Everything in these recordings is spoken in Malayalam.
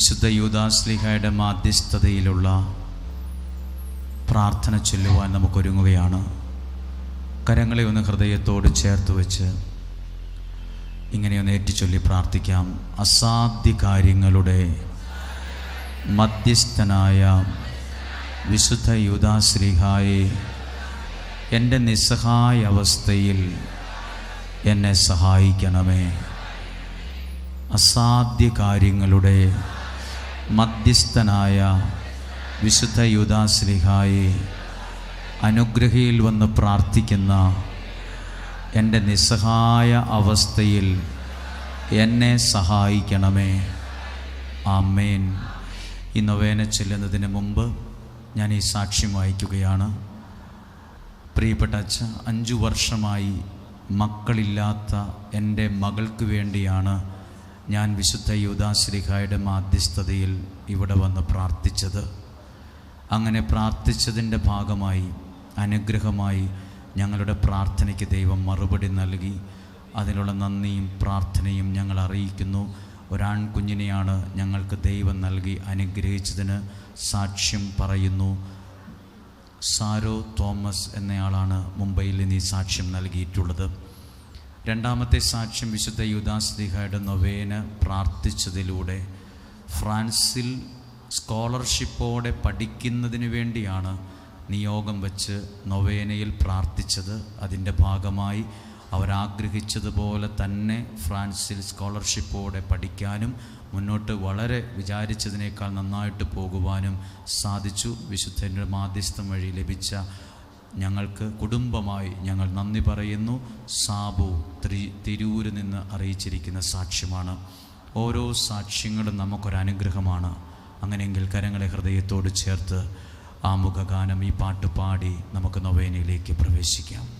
വിശുദ്ധ യൂദാസ്ലിഹയുടെ മാധ്യസ്ഥതയിലുള്ള പ്രാർത്ഥന ചൊല്ലുവാൻ നമുക്കൊരുങ്ങുകയാണ്. കരങ്ങളെ ഒന്ന് ഹൃദയത്തോട് ചേർത്ത് വെച്ച് ഇങ്ങനെയൊന്ന് ഏറ്റുചൊല്ലി പ്രാർത്ഥിക്കാം. അസാധ്യ കാര്യങ്ങളുടെ മധ്യസ്ഥനായ വിശുദ്ധ യൂദാശ്രീഹായെ എന്റെ നിസ്സഹായ അവസ്ഥയിൽ എന്നെ സഹായിക്കണമേ. അസാധ്യ കാര്യങ്ങളുടെ മധ്യസ്ഥനായ വിശുദ്ധ യൂദാശ്രീഹായെ അനുഗ്രഹയിൽ വന്ന് പ്രാർത്ഥിക്കുന്ന എന്റെ നിസ്സഹായ അവസ്ഥയിൽ എന്നെ സഹായിക്കണമേ. ആമേൻ. ഈ നൊവേന ചെല്ലുന്നതിന് മുമ്പ് ഞാൻ ഈ സാക്ഷ്യം വായിക്കുകയാണ്. പ്രിയപ്പെട്ട അച്ഛ അഞ്ചു വർഷമായി മക്കളില്ലാത്ത എന്റെ മകൾക്ക് വേണ്ടിയാണ് ഞാൻ വിശുദ്ധ യൂദാശ്രീഹായുടെ മാധ്യസ്ഥതയിൽ ഇവിടെ വന്ന് പ്രാർത്ഥിച്ചത്. അങ്ങനെ പ്രാർത്ഥിച്ചതിന്റെ ഭാഗമായി അനുഗ്രഹമായി ഞങ്ങളുടെ പ്രാർത്ഥനയ്ക്ക് ദൈവം മറുപടി നൽകി. അതിനുള്ള നന്ദിയും പ്രാർത്ഥനയും ഞങ്ങൾ അറിയിക്കുന്നു. ഒരാൺകുഞ്ഞിനെയാണ് ഞങ്ങൾക്ക് ദൈവം നൽകി അനുഗ്രഹിച്ചതിന് സാക്ഷ്യം പറയുന്നു. സാരോ തോമസ് എന്നയാളാണ് മുംബൈയിൽ നിന്ന് സാക്ഷ്യം നൽകിയിട്ടുള്ളത്. രണ്ടാമത്തെ സാക്ഷ്യം വിശുദ്ധ യുദാസ്ലിഹയുടെ നൊവേന പ്രാർത്ഥിച്ചതിലൂടെ ഫ്രാൻസിൽ സ്കോളർഷിപ്പോടെ പഠിക്കുന്നതിന് വേണ്ടിയാണ് നിയോഗം വെച്ച് നൊവേനയിൽ പ്രാർത്ഥിച്ചത്. അതിന്റെ ഭാഗമായി അവരാഗ്രഹിച്ചതുപോലെ തന്നെ ഫ്രാൻസിൽ സ്കോളർഷിപ്പോടെ പഠിക്കാനും മുന്നോട്ട് വളരെ വിചാരിച്ചതിനേക്കാൾ നന്നായിട്ട് പോകുവാനും സാധിച്ചു. വിശുദ്ധന്റെ മാധ്യസ്ഥം വഴി ലഭിച്ച ഞങ്ങൾക്ക് കുടുംബമായി ഞങ്ങൾ നന്ദി പറയുന്നു. സാബു ത്രി തിരൂരിൽ നിന്ന് അറിയിച്ചിരിക്കുന്ന സാക്ഷ്യമാണ്. ഓരോ സാക്ഷ്യങ്ങളും നമുക്കൊരനുഗ്രഹമാണ്. അങ്ങനെയെങ്കിൽ കരങ്ങളെ ഹൃദയത്തോട് ചേർത്ത് ആ മുഖഗാനം ഈ പാട്ട് പാടി നമുക്ക് നൊവേനയിലേക്ക് പ്രവേശിക്കാം.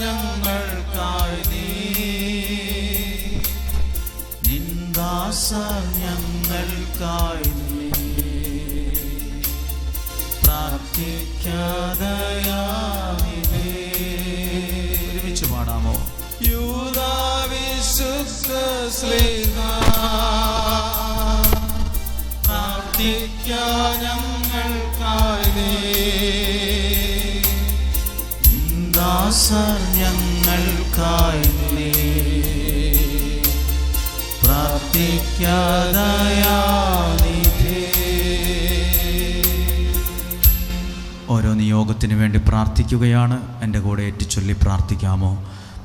ഞങ്ങൾക്കായി നീ നിന്ദാസ ഞങ്ങൾക്കായി നീ പ്രാർത്ഥിക്കാതയാമിതേ ഒരുമിച്ച് പാടാമോ? യൂതാ വിശുദ്ധ പ്രാർത്ഥിക്കാൻ ദാസ ഞങ്ങൾക്കായി നീ പ്രാർത്ഥിക്കാതയാമിതേ ഓരോ നിയോഗത്തിനു വേണ്ടി പ്രാർത്ഥിക്കുകയാണ്. എന്റെ കൂടെ ഏറ്റുചൊല്ലി പ്രാർത്ഥിക്കാമോ?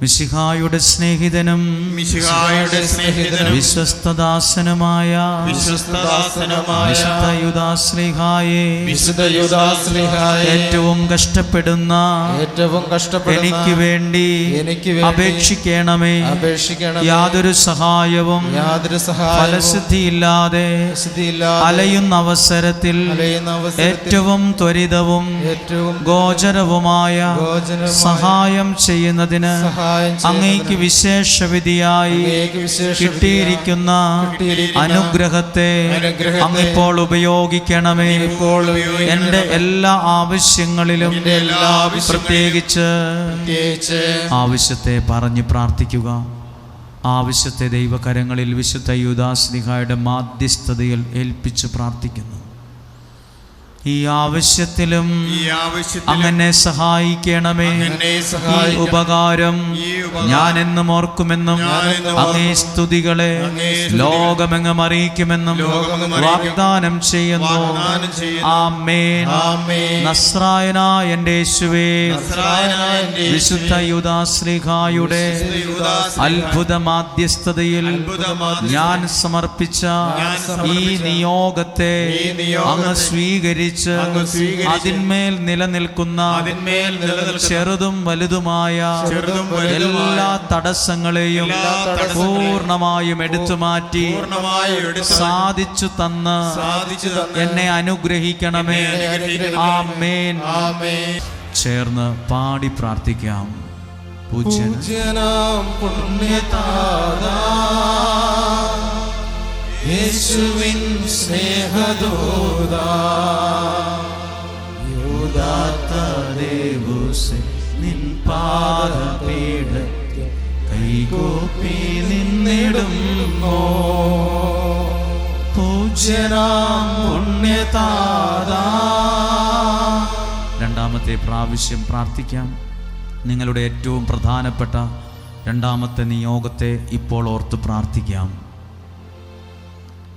മിശിഹായുടെ സ്നേഹിതനും മിശിഹായുടെ സ്നേഹിതനും വിശ്വസ്തദാസനുമായ വിശ്വസ്തദാസനുമായ വിശുദ്ധ ശ്രീഹായേ വിശുദ്ധ ശ്രീഹായേ ഏറ്റവും കഷ്ടപ്പെടുന്ന ഏറ്റവും കഷ്ടപ്പെടുന്ന എനിക്ക് വേണ്ടി എനിക്ക് വേണ്ടി അപേക്ഷിക്കണമേ. അപേക്ഷിക്കണം യാതൊരു സഹായവും യാതൊരു സഹായവും ഫലസിദ്ധിയില്ലാതെ അലയുന്ന അവസരത്തിൽ അലയുന്ന അവസരത്തിൽ ഏറ്റവും ത്വരിതവും ഏറ്റവും ഗോചരവുമായ ഗോചരവുമായ സഹായം ചെയ്യുന്നതിന് സഹായം അങ്ങേക്ക് വിശേഷ വിധിയായി കിട്ടിയിരിക്കുന്ന അനുഗ്രഹത്തെ അങ്ങിപ്പോൾ ഉപയോഗിക്കണമേ. എന്റെ എല്ലാ ആവശ്യങ്ങളിലും പ്രത്യേകിച്ച് ആവശ്യത്തെ പറഞ്ഞ് പ്രാർത്ഥിക്കുക. ആവശ്യത്തെ ദൈവകരങ്ങളിൽ വിശുദ്ധ യുദാസ്ലിഹായുടെ മാധ്യസ്ഥതയിൽ ഏൽപ്പിച്ച് പ്രാർത്ഥിക്കുന്നു. ഈ ആവശ്യത്തിലും അങ്ങനെ സഹായിക്കണമേ. ഈ ഉപകാരം ഞാൻ എന്നും ഓർക്കുമെന്നും അങ്ങേ സ്തുതികളെ ലോകമെങ്ങും അറിയിക്കുമെന്നും വാഗ്ദാനം ചെയ്യുന്നു. ആമേൻ. നസ്രായനായ എന്റെ യേശുവേ, വിശുദ്ധ യുദാശ്രീഹായുടെ അത്ഭുത മാധ്യസ്ഥതയിൽ ഞാൻ സമർപ്പിച്ച ഈ നിയോഗത്തെ അങ്ങ് സ്വീകരിച്ച് സ്വീകരിച്ച് അതിന്മേൽ നിലനിൽക്കുന്ന അതിന്മേൽ ചെറുതും വലുതുമായ എല്ലാ തടസ്സങ്ങളെയും പൂർണമായും എടുത്തു മാറ്റി സാധിച്ചു തന്ന് എന്നെ അനുഗ്രഹിക്കണമേ. ആ മേൻ ആമേൻ. ചേർന്ന് പാടി പ്രാർത്ഥിക്കാം. പൂജ്യന് പുണ്യതാതാ. യേശുവിൻ സ്നേഹദൂതാ. നിൻ പാദപീഠത്തിൽ കൈകൂപ്പി നിന്നിടുന്നു. പൂജ്യനാം പുണ്യതാതാ. രണ്ടാമത്തെ പ്രാവശ്യം പ്രാർത്ഥിക്കാം. നിങ്ങളുടെ ഏറ്റവും പ്രധാനപ്പെട്ട രണ്ടാമത്തെ നിയോഗത്തെ ഇപ്പോൾ ഓർത്ത് പ്രാർത്ഥിക്കാം.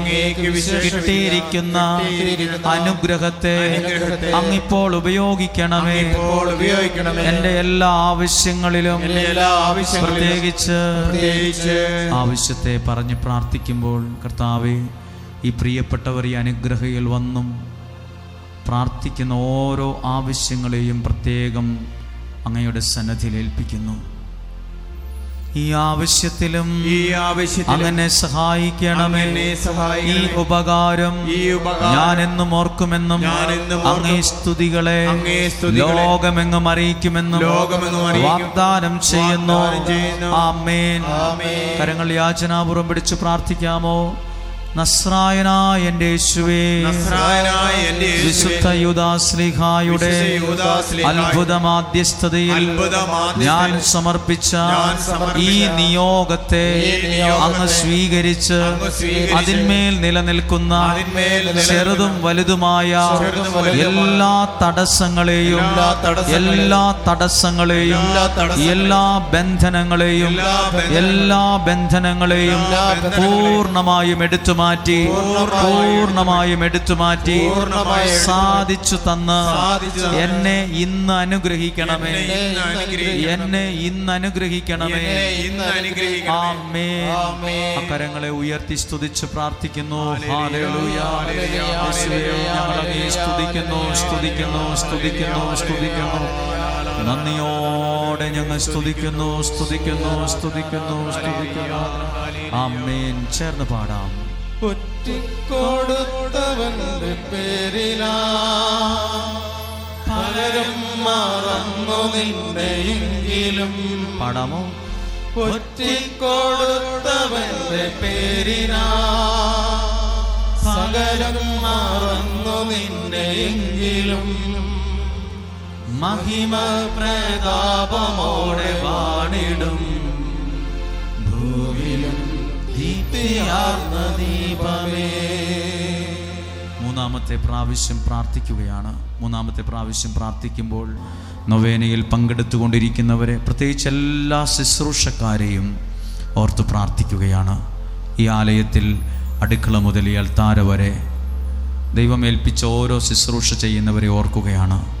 അങ്ങേക്ക് വിശേഷ കിട്ടിയിരിക്കുന്ന അനുഗ്രഹത്തെ അങ്ങിപ്പോൾ ഉപയോഗിക്കണമേ. ഉപയോഗിക്കണമേ. എന്റെ എല്ലാ ആവശ്യങ്ങളിലും പ്രത്യേകിച്ച് പ്രത്യേകിച്ച് ആവശ്യത്തെ പറഞ്ഞ് പ്രാർത്ഥിക്കുമ്പോൾ കർത്താവെ ഈ പ്രിയപ്പെട്ടവർ ഈ അനുഗ്രഹയിൽ വന്നും പ്രാർത്ഥിക്കുന്ന ഓരോ ആവശ്യങ്ങളെയും പ്രത്യേകം അങ്ങയുടെ സന്നദ്ധിയിൽ ഏൽപ്പിക്കുന്നു. ഈ ആവശ്യത്തിലും ഈ ആവശ്യത്തിലും അങ്ങനെ സഹായിക്കണമേ. ഈ ഉപകാരം ഈ ഉപകാരം ഞാൻ എന്നും ഓർക്കുമെന്നും അങ്ങേ സ്തുതികളെ ലോകമെങ്ങും അറിയിക്കുമെന്നും. വാഗ്ദാനം ചെയ്യുന്നു. ആമേൻ. കരങ്ങൾ യാചനാപൂർവം പിടിച്ച് പ്രാർത്ഥിക്കാമോ? നസ്രായനായ എന്റെ യേശുവേ. വിശുദ്ധ യുദാശ്ലീഹായുടെ അത്ഭുത മാധ്യസ്ഥതയിൽ ഞാൻ സമർപ്പിച്ച ഈ നിയോഗത്തെ അങ്ങ് സ്വീകരിച്ച് അതിന്മേൽ നിലനിൽക്കുന്ന ചെറുതും വലുതുമായ എല്ലാ തടസ്സങ്ങളെയും എല്ലാ തടസ്സങ്ങളെയും എല്ലാ ബന്ധനങ്ങളെയും എല്ലാ ബന്ധനങ്ങളെയും പൂർണമായും എടുത്തു മാറ്റി പൂർണമായും എടുത്തു മാറ്റി സാധിച്ചു തന്ന്. എന്നെ ഇന്ന് അനുഗ്രഹിക്കണമേ. എന്നെ ഇന്ന് അനുഗ്രഹിക്കണമേ. അക്കരങ്ങളെ ഉയർത്തി സ്തുതിച്ച് പ്രാർത്ഥിക്കുന്നു. സ്തുതിക്കുന്നു സ്തുതിക്കുന്നു സ്തുതിക്കുന്നു സ്തുതിക്കുന്നു. നന്ദിയോടെ ഞങ്ങൾ സ്തുതിക്കുന്നു സ്തുതിക്കുന്നു സ്തുതിക്കുന്നു സ്തുതിക്കുന്നു. അമ്മേൻ ചേർന്ന് പാടാം. ഒറ്റിക്കൊടുത്തവന്റെ പേരിലാ. പലരും മറന്നു നിന്നെയെങ്കിലും പണമോ? ഒറ്റിക്കൊടുത്തവന്റെ പേരിലാ. സകലം മറന്നു നിന്നെയെങ്കിലും മഹിമ പ്രതാപമോടെ വാണിടും. മൂന്നാമത്തെ പ്രാവശ്യം പ്രാർത്ഥിക്കുകയാണ്. മൂന്നാമത്തെ പ്രാവശ്യം പ്രാർത്ഥിക്കുമ്പോൾ നൊവേനയിൽ പങ്കെടുത്തുകൊണ്ടിരിക്കുന്നവരെ പ്രത്യേകിച്ച് എല്ലാ ശുശ്രൂഷക്കാരെയും ഓർത്ത് പ്രാർത്ഥിക്കുകയാണ്. ഈ ആലയത്തിൽ അടുക്കള മുതൽ ഈ അൾത്താര വരെ ദൈവമേൽപ്പിച്ച ഓരോ ശുശ്രൂഷ ചെയ്യുന്നവരെ ഓർക്കുകയാണ്.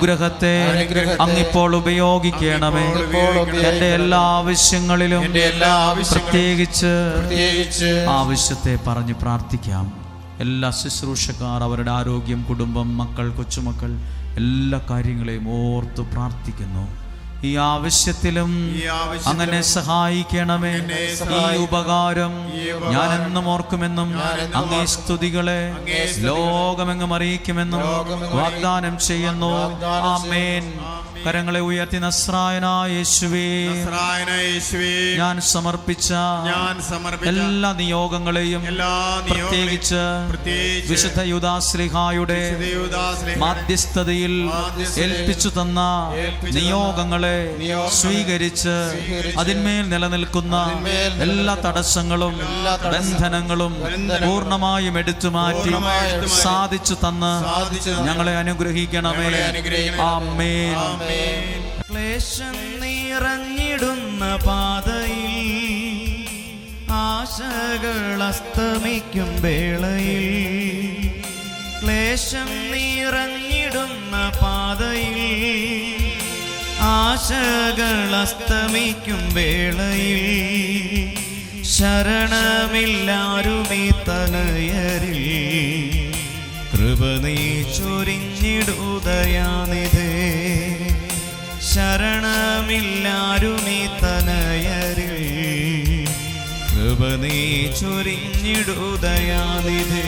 അനുഗ്രഹത്തെ അങ്ങിപ്പോൾ ഉപയോഗിക്കണമേ. എന്റെ എല്ലാ ആവശ്യങ്ങളിലും പ്രത്യേകിച്ച് ആവശ്യത്തെ പറഞ്ഞ് പ്രാർത്ഥിക്കാം. എല്ലാ ശുശ്രൂഷക്കാർ അവരുടെ ആരോഗ്യം കുടുംബം മക്കൾ കൊച്ചുമക്കൾ എല്ലാ കാര്യങ്ങളെയും ഓർത്ത് പ്രാർത്ഥിക്കുന്നു. ഈ ആവശ്യത്തിലും അങ്ങനെ സഹായിക്കണമേ. ഈ ഉപകാരം ഞാൻ എന്നും ഓർക്കുമെന്നും അങ്ങേ സ്തുതികളെ ലോകമെങ്ങും അറിയിക്കുമെന്നും വാഗ്ദാനം ചെയ്യുന്നു. ആമേൻ. കരങ്ങളെ ഉയർത്തി നസ്രായനായ യേശുവേ. നസ്രായനായ യേശുവേ. ഞാൻ സമർപ്പിച്ച എല്ലാ നിയോഗങ്ങളെയും പ്രത്യേകിച്ച് വിശുദ്ധ യുദാശ്രീഹായുടെ മാധ്യസ്ഥതയിൽ ഏൽപ്പിച്ചു തന്ന നിയോഗങ്ങളെ നിയോഗങ്ങളെ സ്വീകരിച്ച് അതിന്മേൽ നിലനിൽക്കുന്ന എല്ലാ തടസ്സങ്ങളും ബന്ധനങ്ങളും പൂർണമായും എടുത്തു മാറ്റി സാധിച്ചു തന്ന് ഞങ്ങളെ അനുഗ്രഹിക്കണമേ ആമേ. ക്ലേശം നിറഞ്ഞിടുന്ന പാതയിൽ ആശകൾ അസ്തമിക്കും വേളയിൽ ക്ലേശം നിറഞ്ഞിടുന്ന പാതയിൽ ആശകൾ അസ്തമിക്കും വേളയിൽ. ശരണമില്ലാരുമീ തനയരിൽ കൃപ നീ ചൊരിഞ്ഞിടുതയാനിതേ ശരണമില്ലാരുമീ തനയരിൽ കൃപ നീ ചൊരിഞ്ഞിടുതയാനിതേ